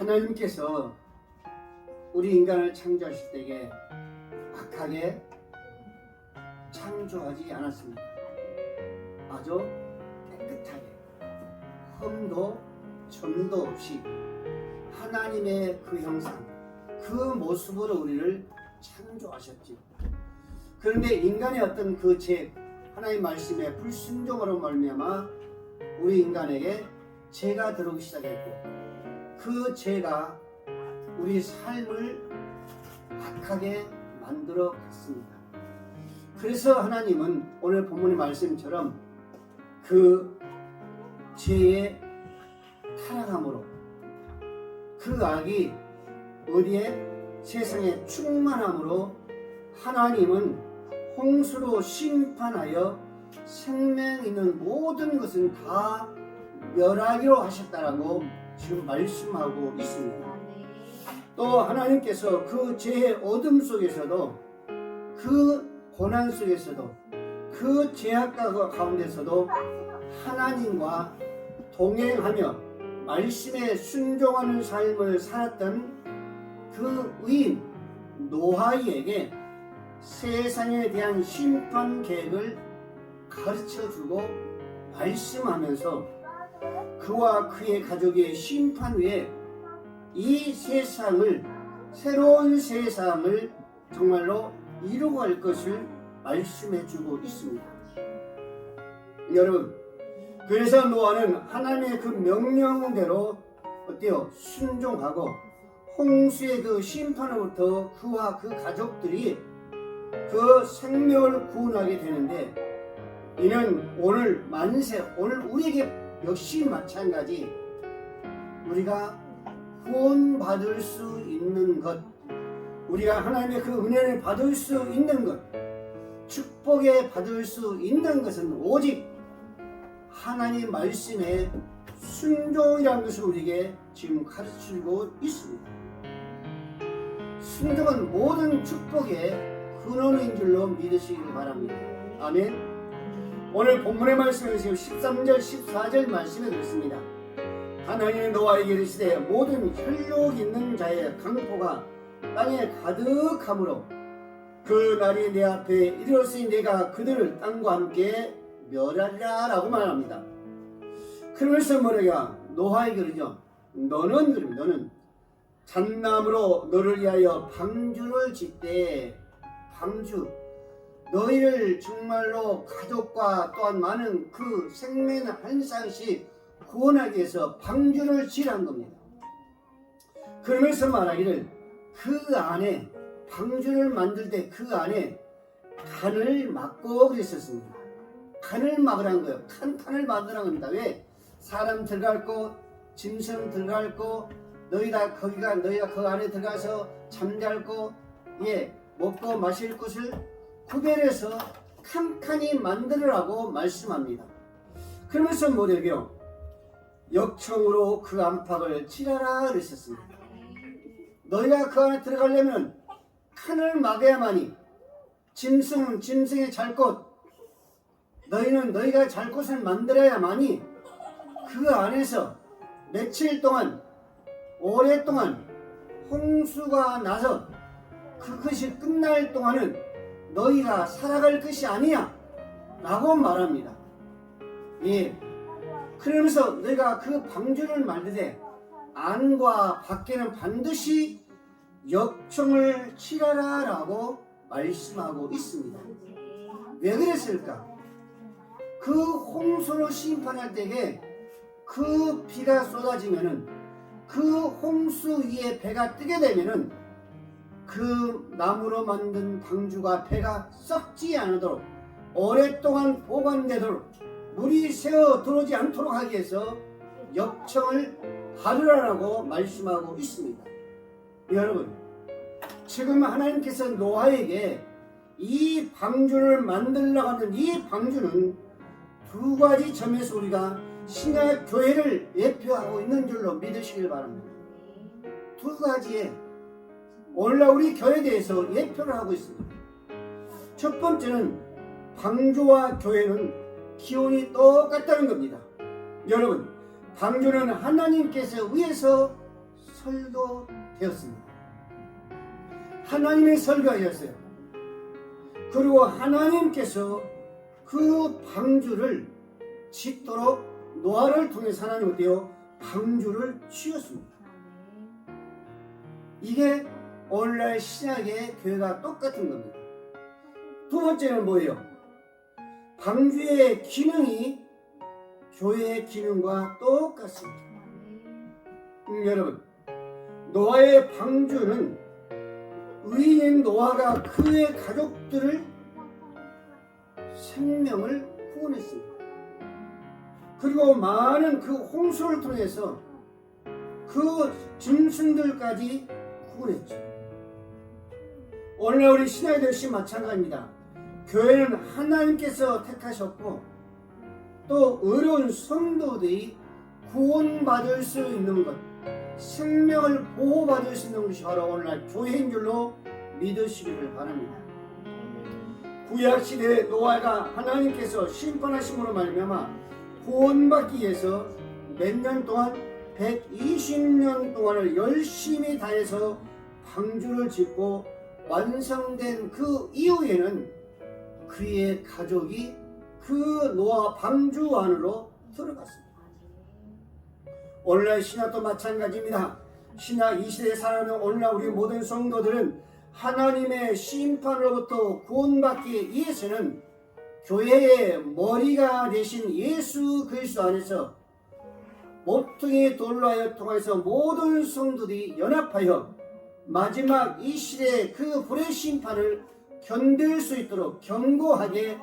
하나님께서 우리 인간을 창조하실 때에 악하게 창조하지 않았습니다. 아주 깨끗하게 흠도 점도 없이 하나님의 그 형상, 그 모습으로 우리를 창조하셨지. 그런데 인간의 어떤 그 죄, 하나님 말씀의 불순종으로 말미암아 우리 인간에게 죄가 들어오기 시작했고 그 죄가 우리 삶을 악하게 만들어 갔습니다. 그래서 하나님은 오늘 본문의 말씀처럼 그 죄의 타락함으로 그 악이 어디에 세상에 충만함으로 하나님은 홍수로 심판하여 생명 있는 모든 것은 다 멸하기로 하셨다라고 지금 말씀하고 있습니다. 또 하나님께서 그 죄의 어둠 속에서도 그 고난 속에서도 그 죄악과 가운데서도 하나님과 동행하며 말씀에 순종하는 삶을 살았던 그 의인 노아이에게 세상에 대한 심판 계획을 가르쳐 주고 말씀하면서 그와 그의 가족의 심판 후에 이 세상을 새로운 세상을 정말로 이루어갈 것을 말씀해 주고 있습니다. 여러분, 그래서 노아는 하나님의 그 명령대로 어때요? 순종하고 홍수의 그 심판으로부터 그와 그 가족들이 그 생명을 구원하게 되는데 이는 오늘 만세 오늘 우리에게 역시 마찬가지 우리가 구원받을 수 있는 것 우리가 하나님의 그 은혜를 받을 수 있는 것 축복에 받을 수 있는 것은 오직 하나님 말씀에 순종이라는 것을 우리에게 지금 가르치고 있습니다. 순종은 모든 축복의 근원인 줄로 믿으시길 바랍니다. 아멘. 오늘 본문의 말씀은 지금 13절, 14절 말씀에 그렇습니다. 하나님이 노아에게 이르시되 모든 혈육 있는 자의 강포가 땅에 가득하므로 그 날이 내 앞에 이르렀으니 내가 그들을 땅과 함께 멸하리라 라고 말합니다. 그러면서 뭐래가 노아에게 그러죠. 너는 너는 잣나무로 너를 위하여 방주를 짓되 방주 너희를 정말로 가족과 또한 많은 그 생명 한 쌍씩 구원하기 위해서 방주를 지란 겁니다. 그러면서 말하기를 그 안에 방주를 만들 때 그 안에 간을 막고 그랬었습니다. 간을 막으라는 거예요. 칸, 칸을 만드라는 겁니다. 왜? 사람 들어갈 곳, 짐승 들어갈 곳, 너희가 거기가 너희가 그 안에 들어가서 잠잘 곳, 예, 먹고 마실 곳을 구별해서 칸칸이 만들으라고 말씀합니다. 그러면서 뭐래요? 역청으로 그 안팎을 칠하라 그랬었습니다. 너희가 그 안에 들어가려면 칸을 막아야만이 짐승은 짐승의 잘 곳, 너희는 너희가 잘 곳을 만들어야만이 그 안에서 며칠 동안 오랫동안 홍수가 나서 그것이 끝날 동안은 너희가 살아갈 것이 아니야 라고 말합니다. 예. 그러면서 너희가 그 방주를 만드되 안과 밖에는 반드시 역청을 치라라 라고 말씀하고 있습니다. 왜 그랬을까? 그 홍수로 심판할 때에 그 비가 쏟아지면은 그 홍수 위에 배가 뜨게 되면은 그 나무로 만든 방주가 배가 썩지 않도록 오랫동안 보관되도록 물이 새어 들어오지 않도록 하기 위해서 역청을 바르라라고 말씀하고 있습니다. 여러분, 지금 하나님께서 노아에게 이 방주를 만들려고 하는 이 방주는 두 가지 점에서 우리가 신약 교회를 예표하고 있는 줄로 믿으시길 바랍니다. 두 가지의 오늘날 우리 교회에 대해서 예표를 하고 있습니다. 첫 번째는 방주와 교회는 기온이 똑같다는 겁니다. 여러분, 방주는 하나님께서 위에서 설교되었습니다. 하나님의 설교였어요. 그리고 하나님께서 그 방주를 짓도록 노아를 통해서 하나님 어때요? 방주를 치웠습니다. 이게 오늘날 신약의 교회가 똑같은 겁니다. 두 번째는 뭐예요? 방주의 기능이 교회의 기능과 똑같습니다. 음, 여러분, 노아의 방주는 의인 노아가 그의 가족들을 생명을 구원했습니다. 그리고 많은 그 홍수를 통해서 그 짐승들까지 구원했죠. 오늘 우리 신하의 역시 마찬가지입니다. 교회는 하나님께서 택하셨고 또 의로운 성도들이 구원받을 수 있는 것, 생명을 보호받을 수 있는 것이 바로 오늘날 교회인 줄로 믿으시기를 바랍니다. 구약 시대 노아가 하나님께서 심판하심으로 말미암아 구원받기 위해서 몇 년 동안 120년 동안을 열심히 다해서 방주를 짓고 완성된 그 이후에는 그의 가족이 그 노아 방주 안으로 들어갔습니다. 오늘날 신약도 마찬가지입니다. 신약 이 시대에 살아가는 오늘날 우리 모든 성도들은 하나님의 심판으로부터 구원받기 위해서는 교회의 머리가 되신 예수 그리스도 안에서 모퉁이 돌로 하여 통해서 모든 성도들이 연합하여 마지막 이 시대의 그 불의 심판을 견딜 수 있도록 견고하게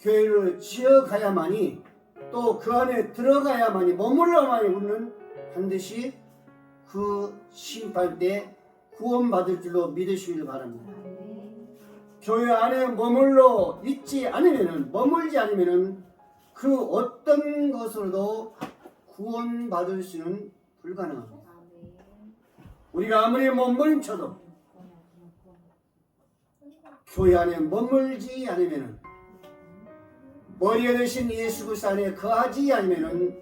교회를 지어가야만이 또 그 안에 들어가야만이 머물러만이 우리는 반드시 그 심판 때 구원받을 줄로 믿으시길 바랍니다. 교회 안에 머물러 있지 않으면은 머물지 않으면은 그 어떤 것으로도 구원받을 수는 불가능합니다. 우리가 아무리 몸부림쳐도 교회 안에 머물지 않으면은 머리에 드신 예수 그리스도 안에 거하지 않으면은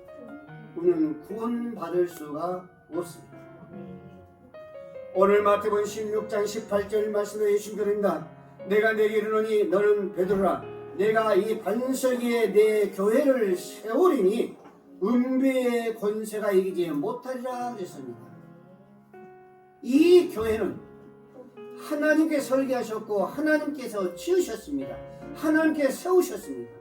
우리는 구원받을 수가 없습니다. 오늘 마태복음 16장 18절 말씀에 예수님 그런다. 내가 내게 이르노니 너는 베드로라. 내가 이 반석에 내 교회를 세우리니 은배의 권세가 이기지 못하리라 그랬습니다. 이 교회는 하나님께 설계하셨고 하나님께서 지으셨습니다. 하나님께 세우셨습니다.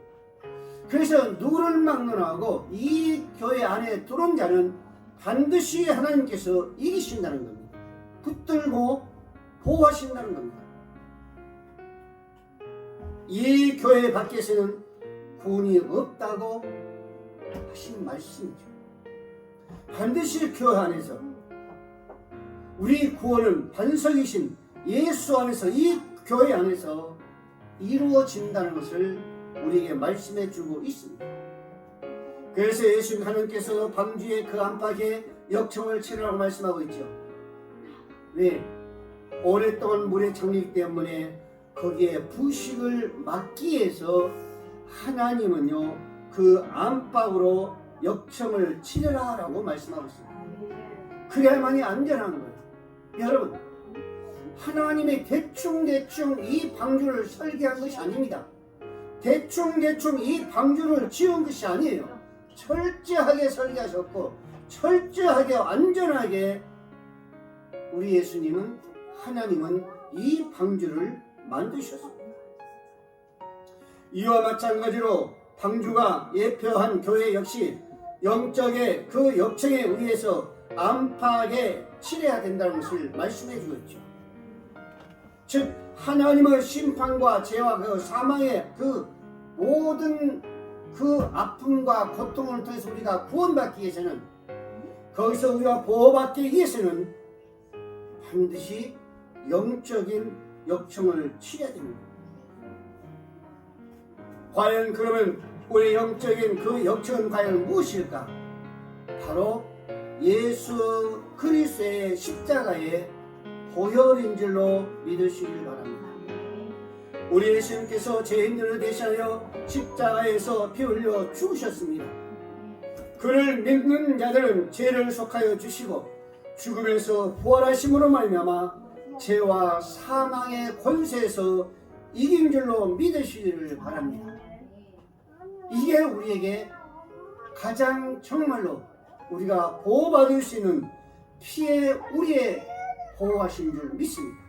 그래서 누구를 막론하고 이 교회 안에 들어온 자는 반드시 하나님께서 이기신다는 겁니다. 붙들고 보호하신다는 겁니다. 이 교회 밖에서는 구원이 없다고 하신 말씀이죠. 반드시 교회 안에서 우리 구원은 반석이신 예수 안에서 이 교회 안에서 이루어진다는 것을 우리에게 말씀해 주고 있습니다. 그래서 예수 하나님께서 방주의 그 안팎에 역청을 치르라고 말씀하고 있죠. 왜? 오랫동안 물에 잠기기 때문에 거기에 부식을 막기 위해서 하나님은요 그 안팎으로 역청을 치르라라고 말씀하고 있습니다. 그래야만이 안전한 거예요. 여러분 하나님의 대충대충 이 방주를 설계한 것이 아닙니다. 대충대충 이 방주를 지은 것이 아니에요. 철저하게 설계하셨고 철저하게 안전하게 우리 예수님은 하나님은 이 방주를 만드셨습니다. 이와 마찬가지로 방주가 예표한 교회 역시 영적의 그 역청에 의해서 안팎에 치려야 된다는 것을 말씀해 주고 있죠. 즉 하나님의 심판과 죄와 그 사망의 그 모든 그 아픔과 고통을 통해서 우리가 구원받기 위해서는 거기서 우리가 보호받기 위해서는 반드시 영적인 역청을 치러야 됩니다. 과연 그러면 우리 영적인 그 역청은 과연 무엇일까? 바로 예수 그리스도의 십자가의 보혈인 줄로 믿으시길 바랍니다. 우리 예수님께서 죄인들을 대신하여 십자가에서 피 흘려 죽으셨습니다. 그를 믿는 자들은 죄를 속하여 주시고 죽음에서 부활하심으로 말미암아 죄와 사망의 권세에서 이긴 줄로 믿으시기를 바랍니다. 이게 우리에게 가장 정말로 우리가 보호받을 수 있는 피해 우리의 보호하신 줄 믿습니다.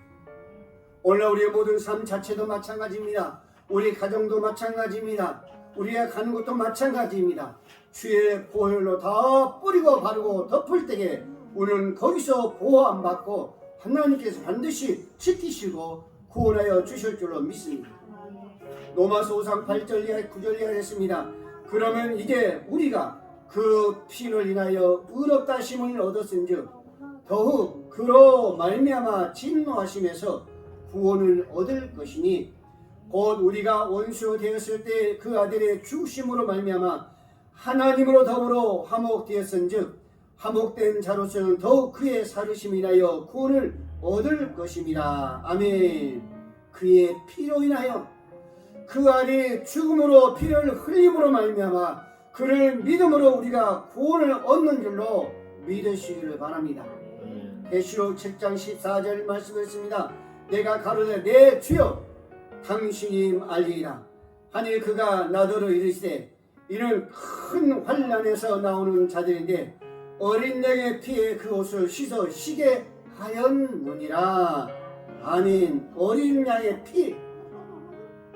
오늘 우리의 모든 삶 자체도 마찬가지입니다. 우리 가정도 마찬가지입니다. 우리가 가는 곳도 마찬가지입니다. 주의 보혈로 다 뿌리고 바르고 덮을 때에 우리는 거기서 보호 안 받고 하나님께서 반드시 지키시고 구원하여 주실 줄로 믿습니다. 로마서 5상 8절 이하 9절 이하 했습니다. 그러면 이제 우리가 그 피를 인하여 의롭다 심을 얻었은즉 더욱 그로 말미암아 진노하심에서 구원을 얻을 것이니 곧 우리가 원수 되었을 때 그 아들의 죽으심으로 말미암아 하나님으로 더불어 화목되었은즉 화목된 자로서는 더욱 그의 인하여 구원을 얻을 것입니다. 아멘. 그의 피로 인하여 그 아들의 죽음으로 피를 흘림으로 말미암아 그를 믿음으로 우리가 구원을 얻는 줄로 믿으시기를 바랍니다. 계시록 7장 14절 말씀했습니다. 내가 가로되 내 주여 당신이 알리라. 하니 그가 나더러 이르시되 이는 큰 환란에서 나오는 자들인데 어린 양의 피에 그 옷을 씻어 쉬게 하였느니라. 아멘. 어린 양의 피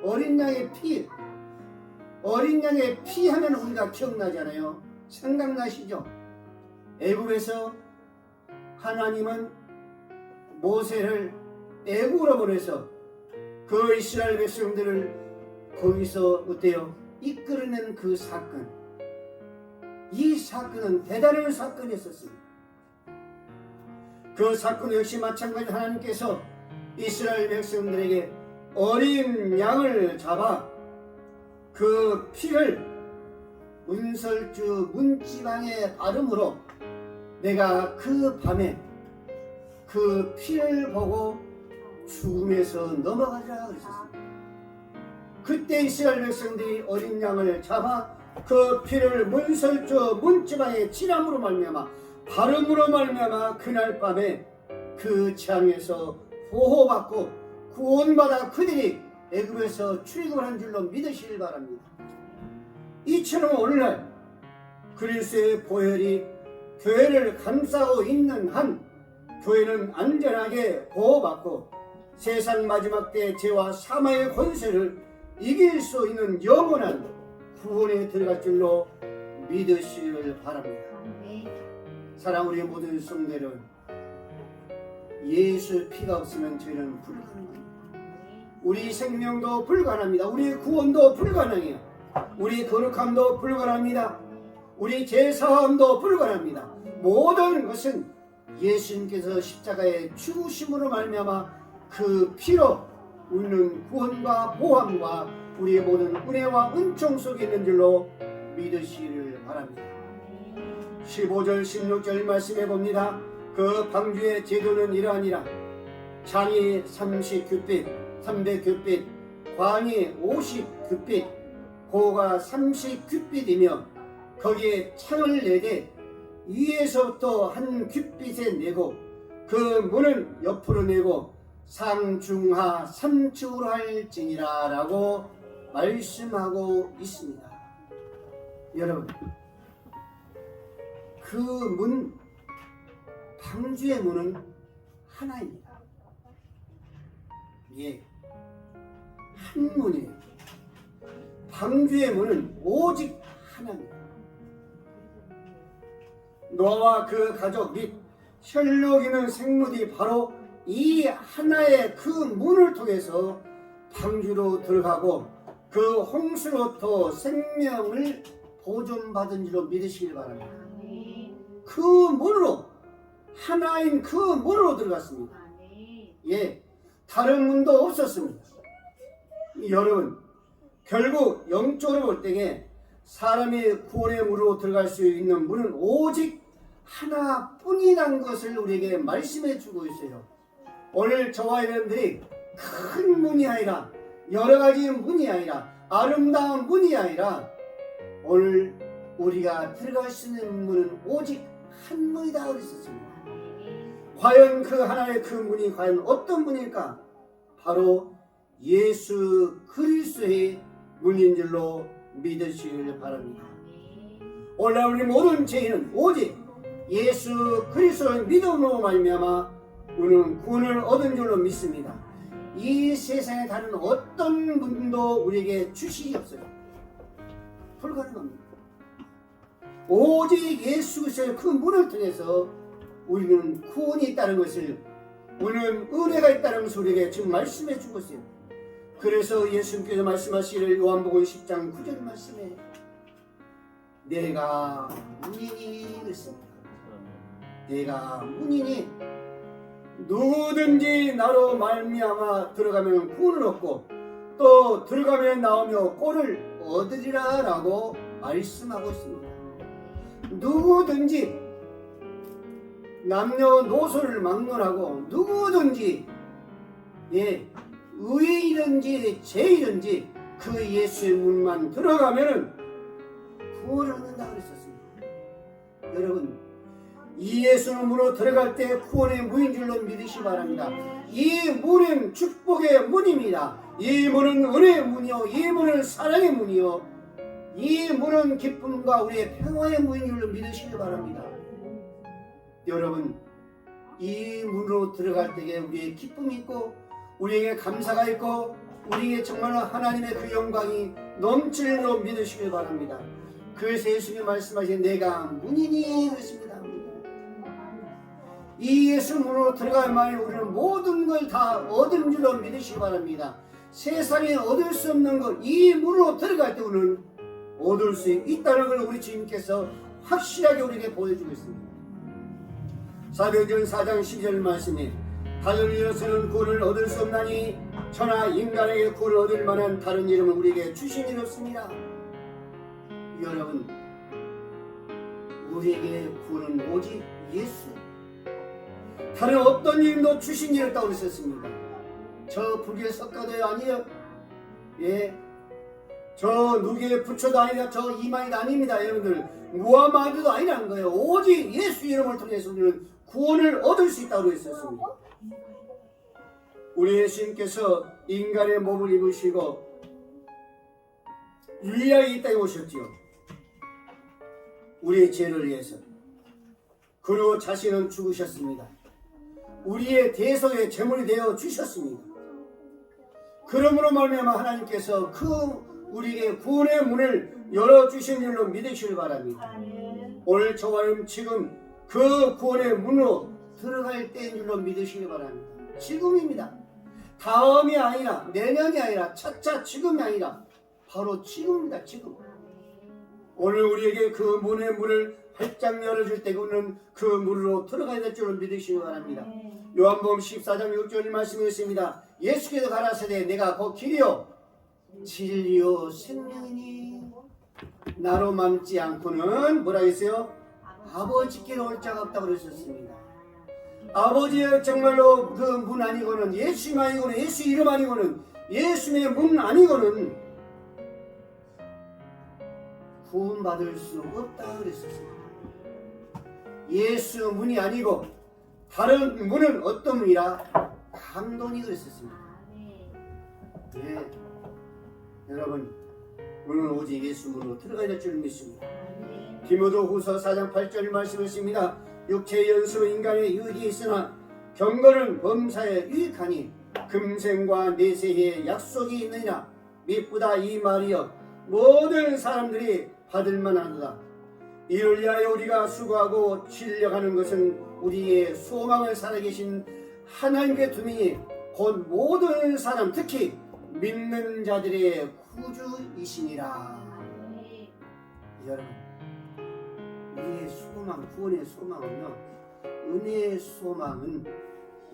어린 양의 피 어린 양의 피 하면 우리가 기억나잖아요 생각나시죠 애굽에서 하나님은 모세를 애굽으로 보내서 그 이스라엘 백성들을 거기서 어때요? 이끌어낸 그 사건. 이 사건은 대단한 사건이었습니다. 그 사건 역시 마찬가지 하나님께서 이스라엘 백성들에게 어린 양을 잡아 그 피를 문설주 문지방에 바름으로 내가 그 밤에 그 피를 보고 죽음에서 넘어가리라 그랬었습니다. 그때 이스라엘 백성들이 어린 양을 잡아 그 피를 문설주 문지방에 칠함으로 말미암아 발음으로 말미암아 그날 밤에 그 창에서 보호받고 구원받아 그들이 애굽에서 출애굽한 줄로 믿으시길 바랍니다. 이처럼 오늘날 그리스의 보혈이 교회를 감싸고 있는 한 교회는 안전하게 보호받고 세상 마지막 때 죄와 사망의 권세를 이길 수 있는 영원한 구원에 들어갈 줄로 믿으시기를 바랍니다. 사랑 우리 모든 성대를 예수 피가 없으면 저희는 불가능합니다. 우리 생명도 불가능합니다. 우리 구원도 불가능해요. 우리 거룩함도 불가능합니다. 우리 제사함도 불가능합니다. 모든 것은 예수님께서 십자가의 죽으심으로 말미암아 그 피로 우리는 구원과 보함과 우리의 모든 은혜와 은총 속에 있는 줄로 믿으시기를 바랍니다. 15절 16절 말씀해 봅니다. 그 방주의 제도는 이러하니라. 장이 30규빗, 300규빗, 광이 50규빗, 고가 30규빗이며 거기에 창을 내되 위에서부터 한 큐빗에 내고 그 문은 옆으로 내고 상중하 삼축으로 할지니라 라고 말씀하고 있습니다. 여러분 그 문 방주의 문은 하나입니다. 예. 한 문이에요. 방주의 문은 오직 하나입니다. 노아와 그 가족 및 혈육이는 생물이 바로 이 하나의 그 문을 통해서 방주로 들어가고 그 홍수로부터 생명을 보존받은 줄로 믿으시길 바랍니다. 그 문으로 하나인 그 문으로 들어갔습니다. 예, 다른 문도 없었습니다. 여러분, 결국 영적으로 볼 때에 사람이 구원의 문으로 들어갈 수 있는 문은 오직 하나뿐이라는 것을 우리에게 말씀해 주고 있어요. 오늘 저와 여러분들이 큰 문이 아니라 여러 가지 문이 아니라 아름다운 문이 아니라 오늘 우리가 들어갈 수 있는 문은 오직 한 문이다 그랬었습니다. 과연 그 하나의 그 문이 과연 어떤 문일까? 바로 예수 그리스도의 문인 줄로 믿으시길 바랍니다. 오늘 우리 모든 죄인은 오직 예수 그리스도를 믿음으로 말미암아 우리는 구원을 얻은 줄로 믿습니다. 이 세상에 다른 어떤 분도 우리에게 주식이 없어요. 불가능합니다. 오직 예수 그리스도의 그 문을 통해서 우리는 구원이 있다는 것을 우리는 은혜가 있다는 우리에게 지금 말씀해 주고 있어요. 그래서 예수님께서 말씀하시기를 요한복음 10장 9절 말씀에 내가 문이니 그랬습니다. 내가 문이니 누구든지 나로 말미암아 들어가면 구원을 얻고 또 들어가면 나오며 꼴을 얻으리라라고 말씀하고 있습니다. 누구든지 남녀노소를 막론하고 누구든지 예 의이든지 죄이든지 그 예수의 문만 들어가면은 구원을 얻는다 그랬었습니다. 여러분 이 예수의 문으로 들어갈 때 구원의 문인 줄로 믿으시 바랍니다. 이 문은 축복의 문입니다. 이 문은 은혜의 문이요, 이 문은 사랑의 문이요, 이 문은 기쁨과 우리의 평화의 문인 줄로 믿으시기 바랍니다. 여러분 이 문으로 들어갈 때에 우리의 기쁨이 있고 우리에게 감사가 있고 우리에게 정말로 하나님의 그 영광이 넘치는 로 믿으시길 바랍니다. 그래서 예수님이 말씀하신 내가 문이니 그랬습니다. 이 예수 문으로 들어갈 만에 우리는 모든 걸 다 얻은 줄로 믿으시기 바랍니다. 세상에 얻을 수 없는 것, 이 문으로 들어갈 때 우리는 얻을 수 있다는 걸 우리 주님께서 확실하게 우리에게 보여주고 있습니다. 사도전 4장 12절 말씀에 다른 이로서는 구원을 얻을 수 없나니 천하 인간에게 구원을 얻을 만한 다른 이름은 우리에게 주신 일 없습니다. 여러분 우리에게 구원은 오직 예수 다른 어떤 이름도 주신 일 없다고 그랬었습니다. 저 불교의 석가도 아니에요. 예. 저 누구의 부처도 아니다. 저 이만이도 아닙니다. 여러분들. 무하마드도 아니라는 거예요. 오직 예수 이름을 통해서 우리는 구원을 얻을 수 있다고 했었습니다. 우리 예수님께서 인간의 몸을 입으시고 유일하게 이 땅에 오셨지요. 우리의 죄를 위해서. 그리고 자신은 죽으셨습니다. 우리의 대성의 제물이 되어 주셨습니다. 그러므로 말미암아 하나님께서 그 우리에게 구원의 문을 열어 주신 줄로 믿으시길 바랍니다. 오늘 저와는 지금 그 구원의 문으로 들어갈 때인 줄로 믿으시기 바랍니다. 지금입니다. 다음이 아니라 내년이 아니라 차차 지금이 아니라 바로 지금입니다. 지금. 오늘 우리에게 그 문의 문을 활짝 열어줄 때 우리는 그 문으로 들어가야 될 줄로 믿으시기 바랍니다. 요한복음 14장 6절 말씀이 있습니다. 예수께서 가라사대 내가 곧 길이요 진리요 생명이니 나로 맘지 않고는 뭐라 했어요? 아버지께로 올 자가 없다고 그러셨습니다. 아버지의 정말로 그 문 아니고는 예수님 아니고는 예수 이름 아니고는 예수의 문 아니고는 구원받을 수 없다 그랬었습니다. 예수 문이 아니고 다른 문은 어떤 문이라 감동이 그랬었습니다. 예. 여러분 오늘 오직 예수 문으로 들어가야 될 줄 믿습니다. 디모도 후서 4장 8절 말씀하십니다. 육체의 연수로 인간의 유익이 있으나 경건은 범사에 유익하니 금생과 내세에 약속이 있느니라 미쁘다 이 말이여 모든 사람들이 받을 만하도다. 이를 위하여 우리가 수고하고 진력하는 것은 우리의 소망을 살아계신 하나님의 두민이 곧 모든 사람 특히 믿는 자들의 구주이시니라. 여러분, 우리의 소망, 구원의 소망은요, 은혜의 소망은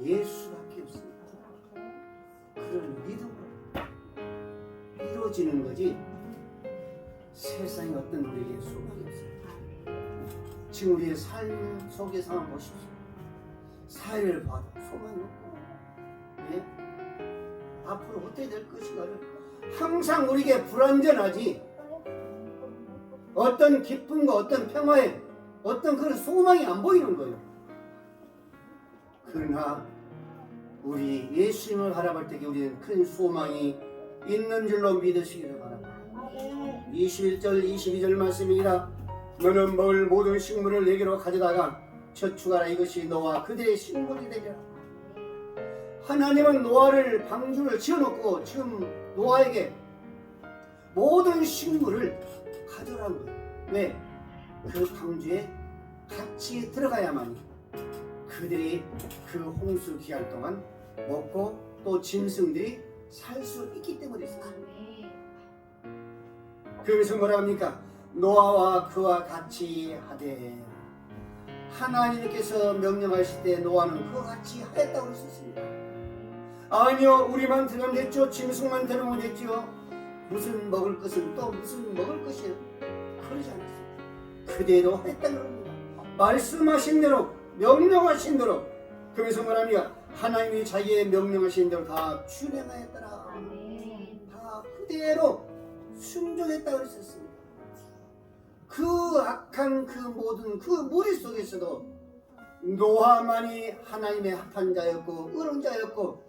예수밖에 없습니다. 그런 믿음으로 이루어지는 거지 세상에 어떤 우리에게 소망이 없어요. 지금 우리의 삶 속의 상황 보십시오. 사회를 봐도 소망이 없고, 예? 앞으로 어떻게 될 것인가를 항상 우리에게 불안전하지. 어떤 기쁨과 어떤 평화에 어떤 그런 소망이 안 보이는 거예요. 그러나 우리 예수님을 바라볼 때에 우리는 큰 소망이 있는 줄로 믿으시기를 바랍니다. 21절 22절 말씀이라 너는 먹을 모든 식물을 내게로 가져다가 저축하라 이것이 너와 그들의 식물이 되리라 하나님은 노아를 방주를 지어놓고 지금 노아에게 모든 식물을 거예요 왜? 그 방주에 같이 들어가야만이 그들이 그 홍수 기간 동안 먹고 또 짐승들이 살 수 있기 때문에 있어요 그래서 뭐라 합니까? 노아와 그와 같이 하되 하나님께서 명령하실 때 노아는 그와 같이 하였다고 했습니다. 아니요 우리만 들으면 됐죠 짐승만 들으면 됐죠 무슨 먹을 것은 또 무슨 먹을 것이요? 그러지 않았어요 그대로 했다는 겁니다. 말씀하신 대로 명령하신 대로 그래서 뭐랍니까 하나님이 자기의 명령하신 대로 다 준행하였더라. 다 그대로 순종했다고 그랬었습니다. 그 악한 그 모든 그 무리 속에서도 노아만이 하나님의 합한 자였고 의로운 자였고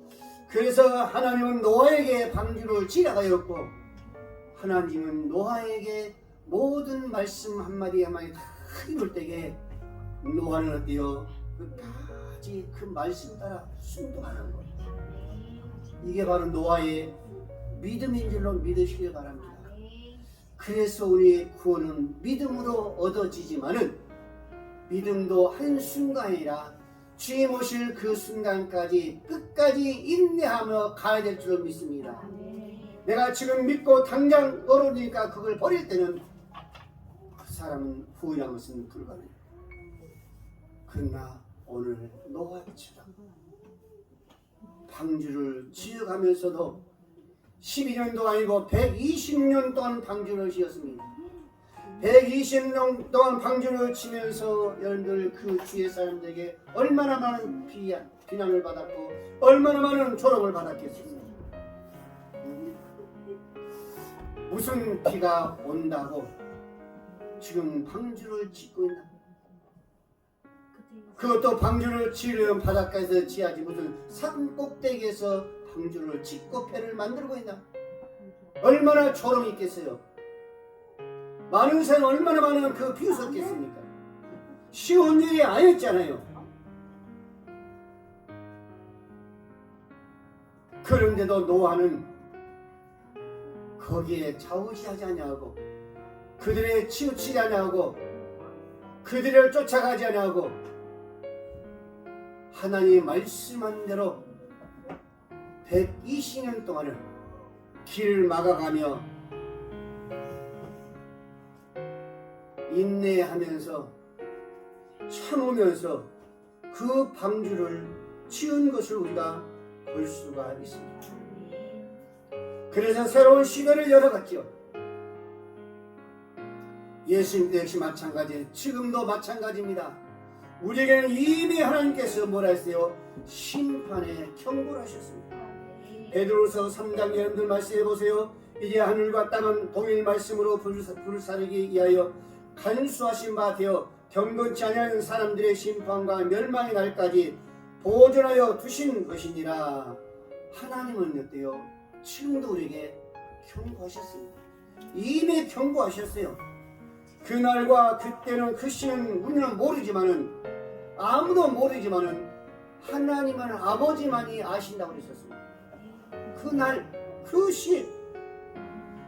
그래서 하나님은 노아에게 방주를 지라하였고 하나님은 노아에게 모든 말씀 한마디 한마디 다 때에 노아는 어때요? 끝까지 그 말씀 따라 순종하는 거예요. 이게 바로 노아의 믿음인 줄로 믿으시기 바랍니다. 그래서 우리 구원은 믿음으로 얻어지지만은 믿음도 한 순간이라 주님 오실 그 순간까지 끝까지 인내하며 가야 될 줄로 믿습니다. 내가 지금 믿고 당장 얼어니까 그걸 버릴 때는 그 사람은 후회한 것은 불가능해요. 그러나 오늘 노아처럼 방주를 지어가면서도 12년도 아니고 120년 동안 방주를 지었습니다. 120년 동안 방주를 치면서 여러분들 그 주의 사람들에게 얼마나 많은 비난, 비난을 받았고 얼마나 많은 조롱을 받았겠습니까? 무슨 비가 온다고 지금 방주를 짓고 있나? 그것도 방주를 지으려면 바닷가에서 지어야지 무슨 산 꼭대기에서 방주를 짓고 배를 만들고 있나? 얼마나 조롱이 있겠어요? 많은 사람 얼마나 많은 그 비웃었겠습니까? 쉬운 일이 아니었잖아요. 그런데도 노아는 거기에 좌우지하지 아니하고 그들의 치우치지 아니하고 그들을 쫓아가지 아니하고 하나님의 말씀한 대로 120년 동안을 길을 막아가며 인내하면서 참으면서 그 방주를 지은 것을 우리가 볼 수가 있습니다. 그래서 새로운 시대를 열어갔죠. 예수님도 역시 마찬가지, 지금도 마찬가지입니다. 우리에게는 이미 하나님께서 뭐라 했어요? 심판에 경고를 하셨습니다. 베드로서 3장 여러분들 말씀해 보세요. 이제 하늘과 땅은 동일 말씀으로 불사르기 위하여 간수하신 바 되어 경건치 아니하는 사람들의 심판과 멸망의 날까지 보존하여 두신 것이니라. 하나님은 어때요? 지금도 우리에게 경고하셨습니다. 이미 경고하셨어요. 그날과 그때는 그 시는 우리는 모르지만은 아무도 모르지만은 하나님은 아버지만이 아신다고 그랬었습니다. 그날 그 시,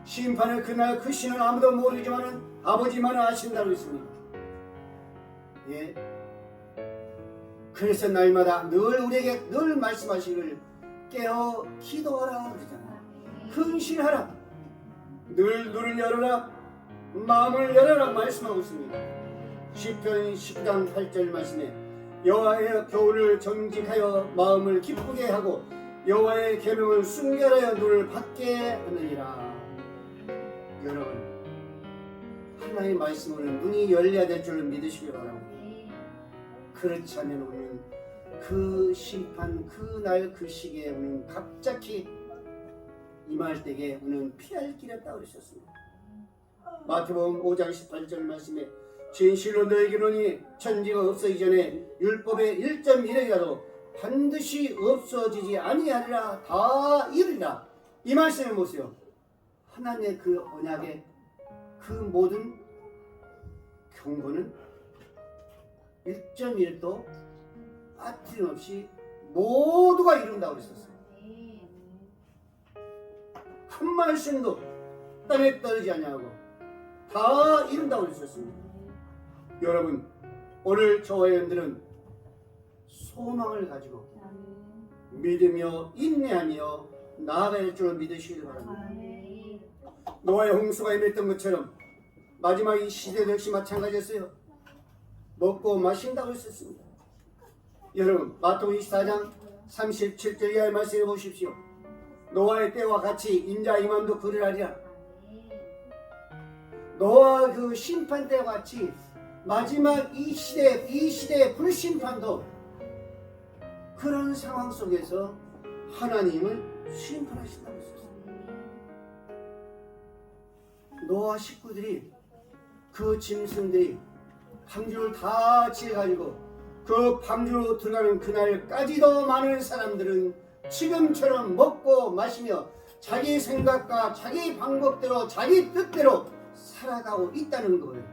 심판의 그날 그 시는 아무도 모르지만은 아버지만 아신다고 했습니다. 예. 그래서 날마다 늘 우리에게 늘 말씀하시기를 깨어 기도하라 그러잖아요. 근신하라. 늘 눈을 열어라. 마음을 열어라 말씀하고 있습니다. 시편 10장 8절 말씀에 여호와의 교훈을 정직하여 마음을 기쁘게 하고 여호와의 계명을 순결하여 눈을 받게 하느니라. 여러분 하나님의 말씀으로는 눈이 열려야 될 줄을 믿으시기 바랍니다. 그렇지 않으면 우리는 그 심판 그 날 그 시기에 우리는 갑자기 임할 때에 우리는 피할 길이 없다고 그러셨습니다. 마태복음 5장 18절 말씀에 진실로 너에게로니 천지가 없어기 전에 율법의 1.1이라도 반드시 없어지지 아니하리라 다 이르리라. 이 말씀을 보세요. 하나님의 그 언약의 그 모든 경고는 1.1도 빠짐없이 모두가 이룬다고 그랬었어요 한 말씀도 땅에 떨어지지 아니하고 다 이룬다고 그랬었습니다 여러분 오늘 저와 여러분들은 소망을 가지고 믿으며 인내하며 나아갈 줄 믿으시길 바랍니다. 노아의 홍수가 임했던 것처럼 마지막 이 시대도 역시 마찬가지였어요. 먹고 마신다고 했었습니다. 여러분 마태복음 24장 37절 이하의 말씀을 보십시오. 노아의 때와 같이 인자 이만도 그러하리라. 노아 그 심판 때와 같이 마지막 이 시대 이 시대의 불심판도 그런 상황 속에서 하나님을 심판하신다고 했었어요. 노아 식구들이 그 짐승들이 방주를 다 지어가지고 그 방주로 들어가는 그날까지도 많은 사람들은 지금처럼 먹고 마시며 자기 생각과 자기 방법대로 자기 뜻대로 살아가고 있다는 거예요.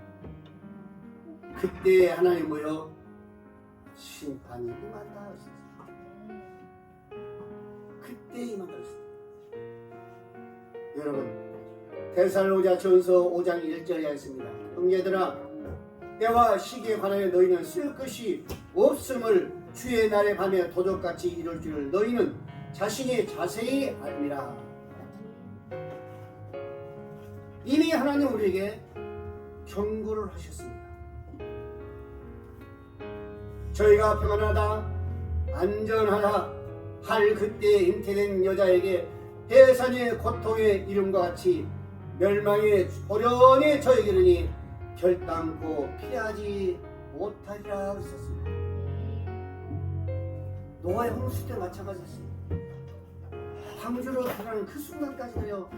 그때 하나님 뭐요? 심판이 임한다 했었어요. 그때 임한다 했어요. 여러분 데살로자 전서 5장 1절에 있습니다. 형제들아 때와 시기에 관하여 너희는 쓸 것이 없음을 주의 날에 밤에 도적같이 이룰 줄 너희는 자신이 자세히 알미라. 이미 하나님 우리에게 경고를 하셨습니다. 저희가 평안하다 안전하다 할 그때 잉태된 여자에게 해산의 고통의 이름과 같이 멸망의 호련히 저에게르니 결단코 피하지 못하리라 했었습니다. 노아의 홍수 때 마찬가지였습니다. 방주로 들어가는 그 순간까지도요.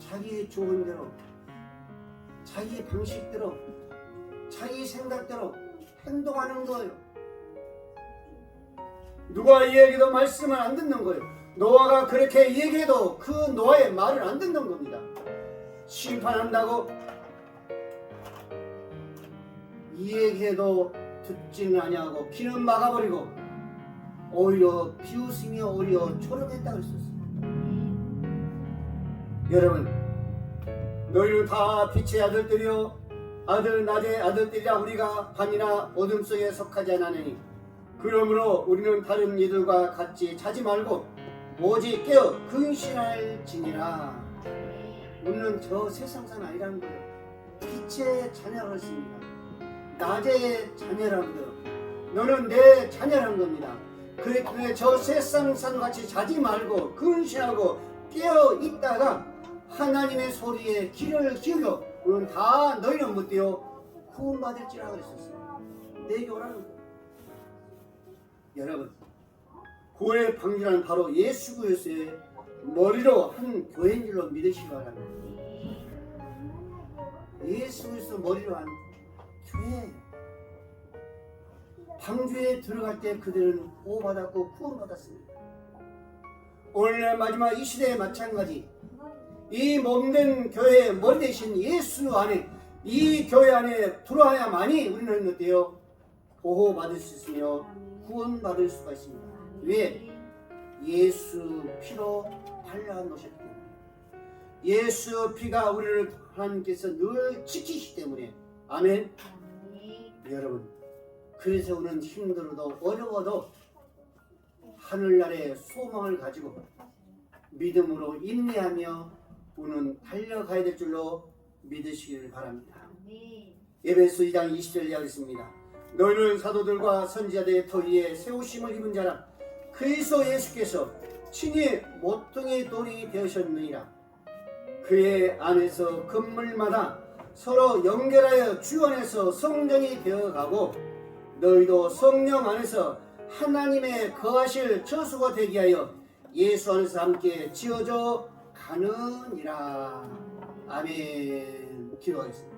자기 좋은 대로, 자기 방식대로, 자기 생각대로 행동하는 거예요. 누가 얘기도 말씀을 안 듣는 거예요. 노아가 그렇게 얘기해도 그 노아의 말을 안 듣는 겁니다. 심판한다고 얘기해도 듣지는 아니하고 귀는 막아버리고 오히려 비웃으며 오히려 초롱했다고 했었어요. 여러분, 너희는 다 빛의 아들들이요. 아들 낮의 아들들이라 우리가 밤이나 어둠 속에 속하지 않으니. 그러므로 우리는 다른 이들과 같이 자지 말고 오직 깨어 근신할지니라. 우리는 저 세상산 아니라는 거예요. 빛의 자녀라고 했습니다 낮의 자녀라는 거예요. 너는 내 자녀라는 겁니다. 그래 저 세상산 같이 자지 말고 근신하고 깨어 있다가 하나님의 소리에 귀를 기울여 우리는 다 너희는 못되어 구원받을지라 그랬었어요. 내게 오라는 여러분 구원의 방주라는 바로 예수 그리스도의 머리로 한 교회인 줄로 믿으시기 바랍니다. 예수 그리스도 머리로 한 교회 방주에 들어갈 때 그들은 보호받았고 구원받았습니다. 오늘날 마지막 이 시대에 마찬가지 이 몸된 교회의 머리 대신 예수 안에 이 교회 안에 들어와야만이 우리는 어때요? 보호받을 수 있으며 구원받을 수가 있습니다. 왜? 예수 피로 발라 놓으셨기 때문에 예수 피가 우리를 하나님께서 늘 지키시기 때문에 아멘 여러분 그래서 우리는 힘들어도 어려워도 하늘나라의 소망을 가지고 믿음으로 인내하며 우리는 달려가야 될 줄로 믿으시길 바랍니다. 예배소 2장 20절 이야기했습니다. 너희는 사도들과 선지자들의 터 위에 세우심을 입은 자라. 그리스도 예수께서 친히 모퉁이 돌이 되셨느니라. 그의 안에서 건물마다 서로 연결하여 주 안에서 성전이 되어가고 너희도 성령 안에서 하나님의 거하실 저수가 되게 하여 예수 안에서 함께 지어져 가느니라. 아멘. 기도하겠습니다